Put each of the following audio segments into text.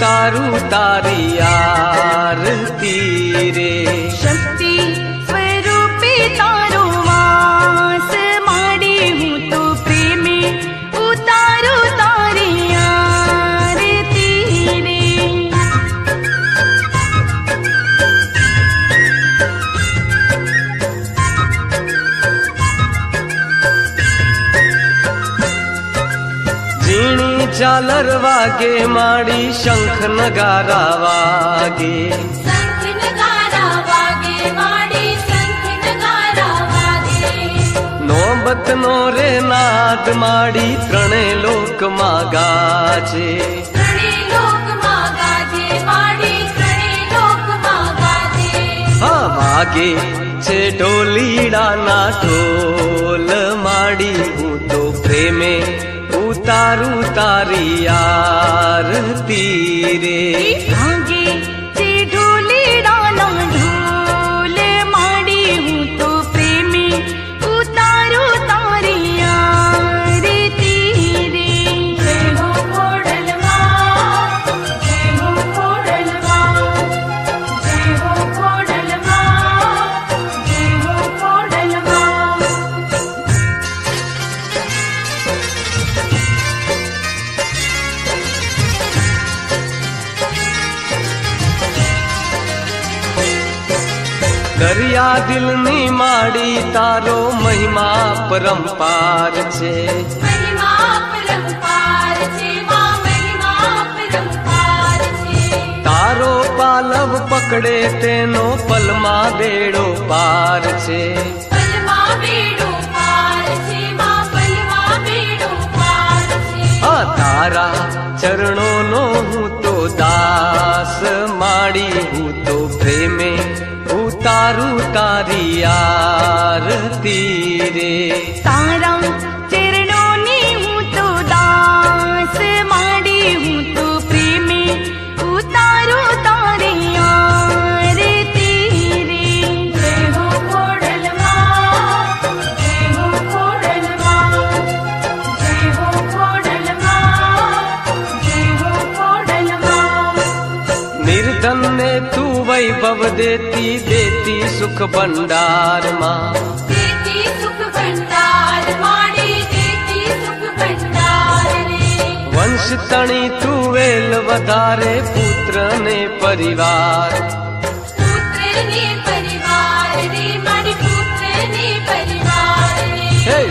तारू तारी आरती रे। ઝાલર વાગે માડી શંખ નગારા વાગે. મોહબ્બત નો રે નાદ માડી ત્રણે લોકમાં ગાજે વાગે છે ઢોલીડા ઢોલ. तारू तारी आरती तीरे। આ દિલની માડી તારો મહિમા પરંપાર છે. તારો પાલવ પકડે તેનો પલમાં બેડો પાર છે. તારા ચરણોનો तारु तारी। आरती रे तार વૈભવ દેતી દેતી સુખ ભંડારમાં. વંશ તણી તું વધારે પુત્ર ને પરિવાર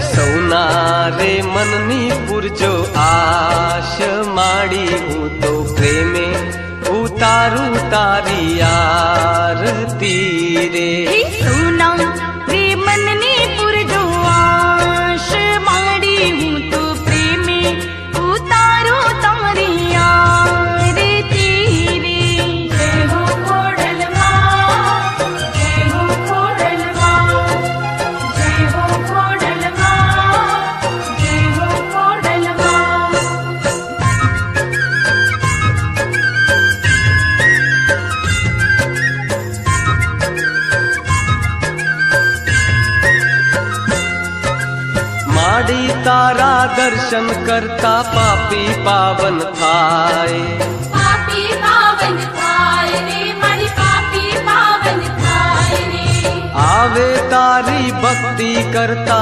સૌના રે મનની પુરજો આશ માડી હું તો પ્રેમે तारू तारी यार तीरे। सुनम। दर्शन करता पापी पावन थाए पापी पावन थाए रे मणि पापी पावन थाए रे। आवे तारी भक्ति करता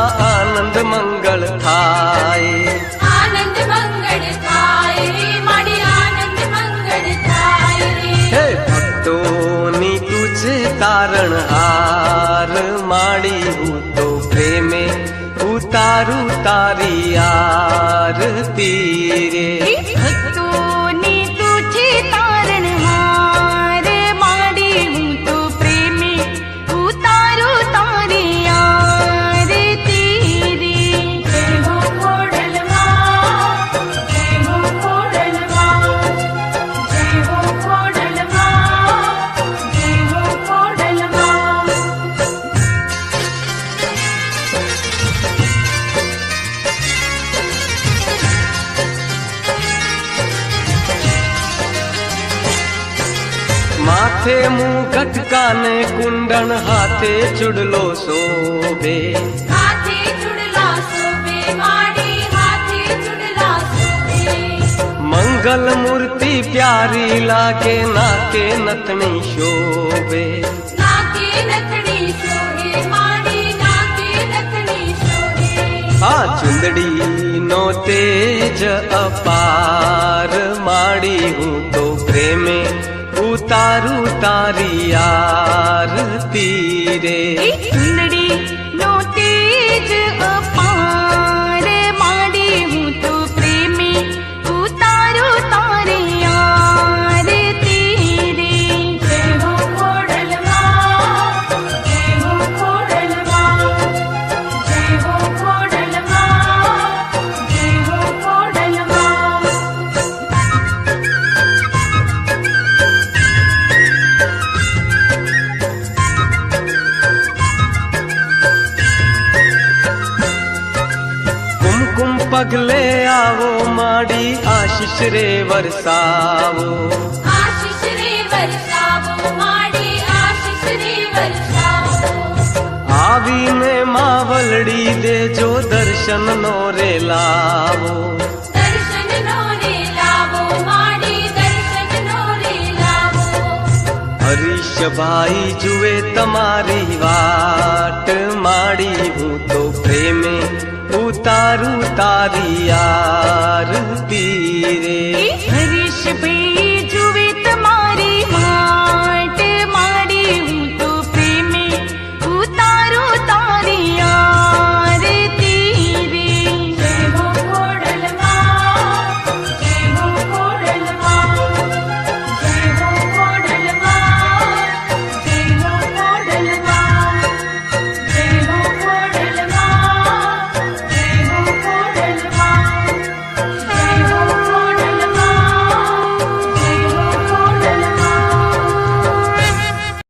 माथे मुँह घटकाने कुंडन हाथे चुडलो सोबे। मंगल मूर्ति प्यारी लाके नाके नतनी शोभे। आ चुंदड़ी नो तेज अपार माड़ी हूँ तो प्रेमे। उतारू तारी। आरती रे आशीष रे आवी ने मावलड़ी दे जो दर्शन नो रे लावो हरीश भाई जुए तुम्हारी वाट माड़ी हूँ तो प्रेमे उतारू तारी आरती।